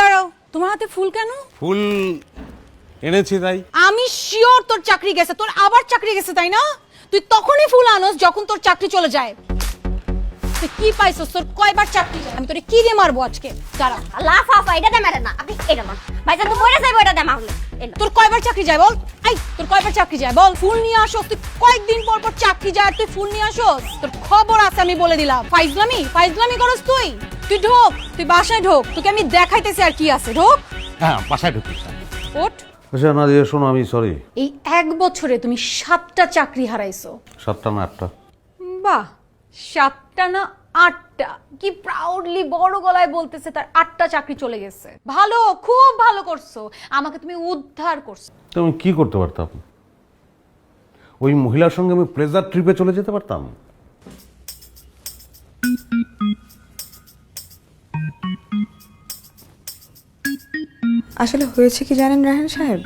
দাঁড়াও তোমার হাতে ফুল কেন? ফুল এনেছি তাই। আমি শিওর তোর চাকরি গেছে তোর আবার চাকরি গেছে তাই না? তুই তখনই ফুল আনোস যখন তোর চাকরি চলে যায়। তুই কি পাইছস তোর কয়বার চাকরি আমি তোরে কি দিয়ে মারবো আজকে? দাঁড়া। লাফা আফা এটা দে মেরে না। আপনি এটা মান ভাইজান তো মরে যাইবো এটা দে মাহলে তোর কয়বার চাকরি যায় বল? এই তোর কয়বার চাকরি যায় বল? ফুল নিয়ে আসোস তুই কয়েকদিন পর পর চাকরি যায় তুই ফুল নিয়ে আসোস? তোর খবর আছে আমি বলে দিলাম। ফাইজলামি? ফাইজলামি করস তুই? তুই ঢোক তুই বাসায় ঢোক। তোকে আমি দেখাইতেছি আর কি আছে। ঢোক। হ্যাঁ বাসায় ঢুকিস ওঠ। আচ্ছা না দিয়ে শোনো আমি সরি এই এক বছরে তুমি সাতটা চাকরি হারাইছো। সাতটা না আটটা। বাহ। সাতটা না আটটা। কি প্রাউডলি বড় গলায় বলতেছে তার আটটা চাকরি চলে গেছে। ভালো খুব ভালো করছ। আমাকে তুমি উদ্ধার করছ। তো আমি কি করতে পারতাম? ওই মহিলার সঙ্গে আমি প্লেজার ট্রিপে চলে যেতে পারতাম? আসলে হয়েছে কি জানেন রাহান সাহেব?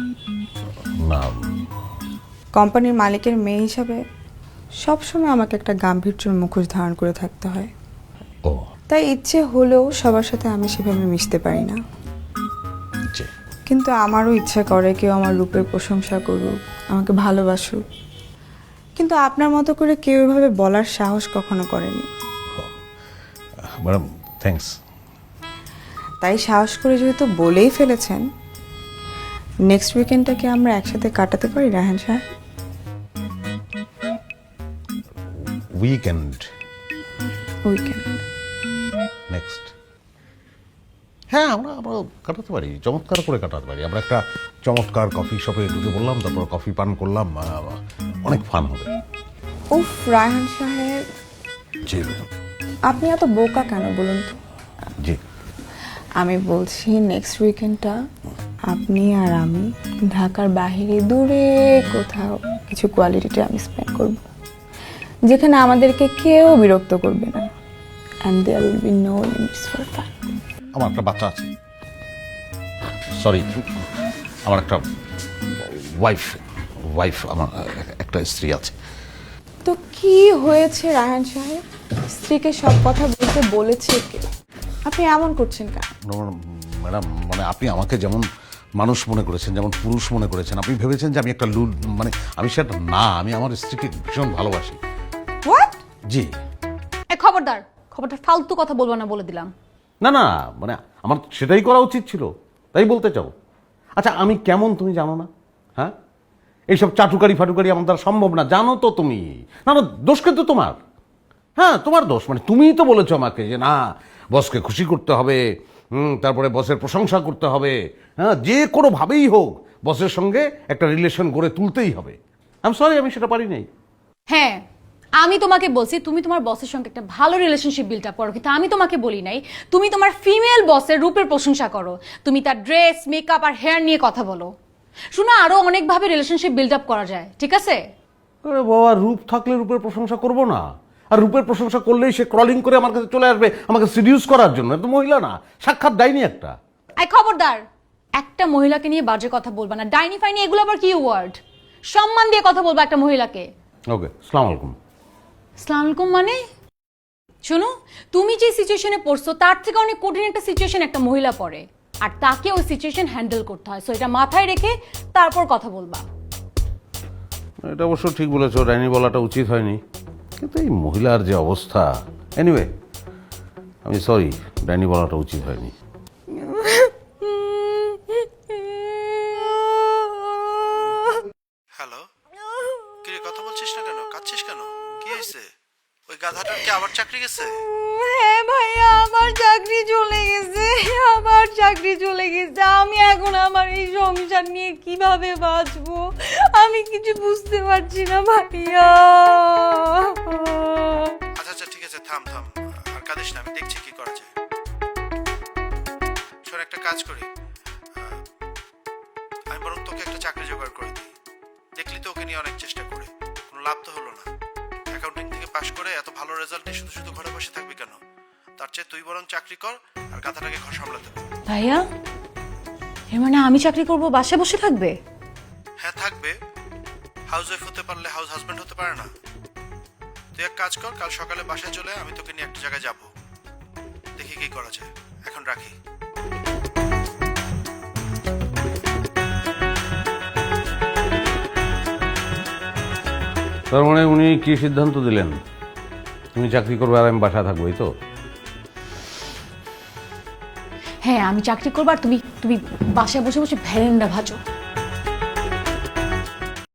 না। কোম্পানির মালিকের মেয়ে হিসাবে সবসময় আমাকে একটা গাম্ভীর্যের মুখোশ ধারণ করে থাকতে হয়। ও। তাই ইচ্ছে হলেও সবার সাথে আমি সেভাবে মিশতে পারি না। কিন্তু আমারও ইচ্ছা করে কেউ আমার রূপের প্রশংসা করুক আমাকে ভালোবাসুক। কিন্তু আপনার মতো করে কেউ এভাবে বলার সাহস কখনো করেনি। ম্যাডাম তাই সাহস করে যেহেতু বলেই ফেলেছেন নেক্সট উইকেন্ডটাকে আমরা একসাথে কাটাতে পারি রাহান সাহেব উইকেন্ড উইকেন্ড নেক্সট হ্যাঁ আমরা আমরা কাটাতে পারি চমৎকার করে কাটাতে পারি। আমরা একটা চমৎকার কফি শপে ঢুকে বললাম তারপর কফি পান করলাম অনেক ফান হবে। উফ রায়হান সাহেব। জি। আপনি এত বোকা কেন বলুন তো? জি। আমি বলছি নেক্সট উইকেন্ডটা আপনি আর আমি ঢাকার বাহিরে দূরে কোথাও কিছু কোয়ালিটি টাইম স্পেন্ড করব। যেখানে আমাদেরকে কেউ বিরক্ত করবে না। And there will be no limits for fun আমার একটা বাচ্চা আছে। সরি আমার একটা ওয়াইফ ওয়াইফ আমার একটা স্ত্রী আছে। তো কি হয়েছে রায়হান সাহেব? স্ত্রীকে সব কথা বলতে বলেছে কে? আপনি এমন করছেন কেন? ম্যাডাম মানে আপনি আমাকে যেমন মানুষ মনে করেছেন যেমন পুরুষ মনে করেছেন আপনি ভেবেছেন যে আমি একটা লুল মানে আমি সেটা না আমি আমার স্ত্রীকে ভীষণ ভালোবাসি। জি। এ খবরদার খবরদার ফালতু কথা বলব না বলে দিলাম। না না মানে আমার সেটাই করা উচিত ছিল তাই বলতে চাও? আচ্ছা আমি কেমন তুমি জানো না? হ্যাঁ? এইসব চাটুকারি ফাটুকারি আমার দ্বারা সম্ভব না জানো তো তুমি। না না দোষ কিন্তু তোমার। হ্যাঁ তোমার দোষ মানে তুমিই তো বলেছ আমাকে যে না বসকে খুশি করতে হবে হুম তারপরে বসের প্রশংসা করতে হবে। হ্যাঁ যে কোনোভাবেই হোক বসের সঙ্গে একটা রিলেশন গড়ে তুলতেই হবে। আমি সরি আমি সেটা পারি নাই। হ্যাঁ আমি তোমাকে বলছি তুমি তোমার বসের সঙ্গে একটা ভালো রিলেশনশিপ বিল্ড আপ করো কিন্তু আমি তোমাকে বলি নাই তুমি তোমার ফিমেল বসের রূপের প্রশংসা করো তুমি তার ড্রেস মেকআপ আর হেয়ার নিয়ে কথা বলো। শোনো আরও অনেকভাবে রিলেশনশিপ বিল্ড আপ করা যায় ঠিক আছে? আরে বাবা রূপ থাকলে রূপের প্রশংসা করব না। আর রূপের প্রশংসা করলেই সে ক্রলিং করে আমার কাছে চলে আসবে আমাকে সিডিউস করার জন্য। তো মহিলা না সাক্ষাৎ দেয়নি একটা। আই খবরদার একটা মহিলাকে নিয়ে বাজে কথা বলবা না ডাইনি ফাইনি এগুলো আবার কি ওয়ার্ড সম্মান দিয়ে কথা বলবা একটা মহিলাকে। ওকে সালাম আলাইকুম। আসসালামু আলাইকুম মানে? শোনো, তুমি যে সিচুয়েশনে পড়ছো, তার থেকে অনেক কঠিন একটা সিচুয়েশন একটা মহিলা পড়ে। আর তাকে ওই সিচুয়েশন হ্যান্ডেল করতে হয়। সো এটা মাথায় রেখে তারপর কথা বলবা। এটা অবশ্য ঠিক বলেছ, ডাইনি বলাটা উচিত হয়নি। কিন্তু এই মহিলার যে অবস্থা। এনিওয়ে আমি সরি ডাইনি বলাটা উচিত হয়নি হ্যালো কিরে কথা বলছিস না কেন কাঁদছিস কেন কি হয়েছে ওই গাধাটার কি আবার চাকরি গেছে? হ্যাঁ ভাইয়া আমার চাকরি চলে গেছে আমার চাকরি চলে গেছে। আমি এখন আমার এই সংসার নিয়ে কীভাবে বাঁচবো? আমি কিছু বুঝতে পারছি না ভাইয়া। আচ্ছা আচ্ছা ঠিক আছে থাম থাম। আর কাঁদিস না আমি দেখছি কি করা যায়। শোন একটা কাজ করি। আমি বরং তোকে একটা চাকরি জোগাড় করে দিই। দেখলি তো ওকে নিয়ে অনেক চেষ্টা করে। কোনো লাভ তো হলো না। পাশ করে এত ভালো রেজাল্ট নিয়ে শুধু শুধু ঘরে বসে থাকবি কেন? তার চেয়ে তুই বরং চাকরি কর আর গাধাটাকে ঘর সামলাতে ভাইয়া এর মানে আমি চাকরি করব বাসায় বসে থাকবে? হ্যাঁ থাকবে। হাউস ওয়াইফ হতে পারলে হাউস হাজবেন্ড হতে পারে না। তুই এক কাজ কর কাল সকালে বাসায় চলে আয়, আমি তোকে নিয়ে একটা জায়গায় যাব। দেখি কি করা যায়। এখন রাখি। তার মানে উনি কি সিদ্ধান্ত দিলেন? তুমি চাকরি করবে আর আমি বাসা থাকব, এই তো? হ্যাঁ আমি চাকরি করব আর তুমি তুমি বাসায় বসে বসে ভ্যারেন্ডা ভাজো।